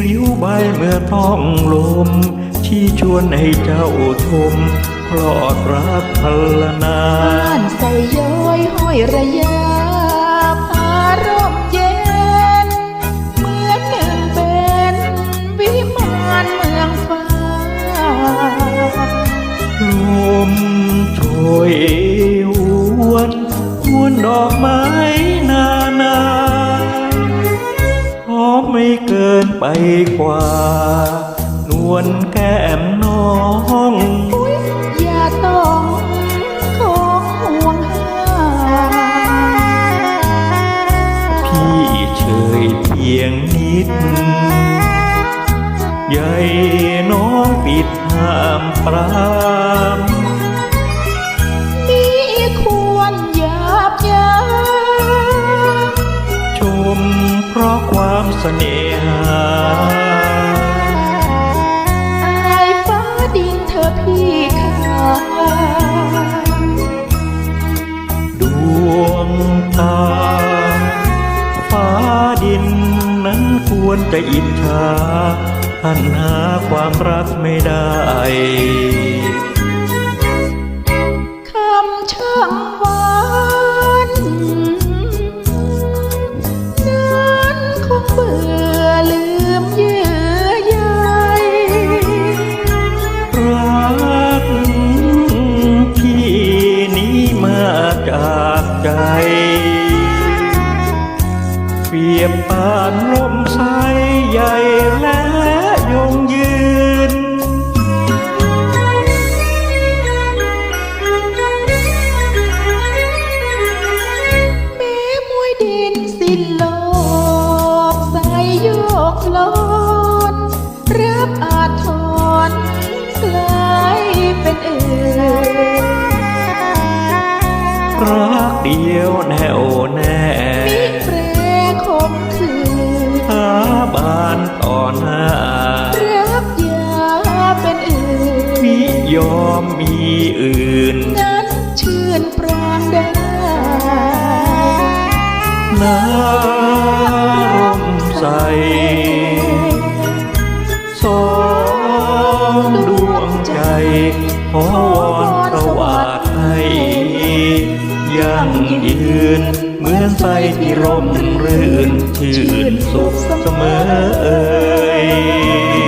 ริ้วใบเมื่อต้องลม ที่ชวนให้เจ้าชมพลอดรักพลนาบ้านใส่ย้อยห้อยระยาพารมเย็น เหมือนหนึ่งเป็นวิมานเมืองฟ้าลมโชยวนหวนดอกไม้ เกินไปกว่า นวลแก้มน้องอุ๊ยอย่าต้องของห่วงหาพี่เฉยเพียงนิด ใหญ่น้องปิดห้ามปรามมีควรหยาบยามชม เพราะความเสน่หาอายฟ้าดินเธอพี่ค่ะดวงตา ฟ้าดินนั้นควรจะอิจฉาหันหาความรักไม่ได้คำช่าง ลืมเยื่อใยรักพี่นี้มาจากใจ เปรียบปานลมสใหญ่และยงยืน แม้มวยดิน รับอาทรกลายเป็นอื่นรักเดียวแน่วแน่มิเปรคมคืนหาบานต่อหน้ารับยาเป็นอื่นมิยอมมีอื่น นั้นชื่นปรางได้น้ารมใสส อวอนสวัสดิ์ให้ยั่งยืน เหมือนใสที่ร่มรื่น ชื่นสุขเสมอเอ่ย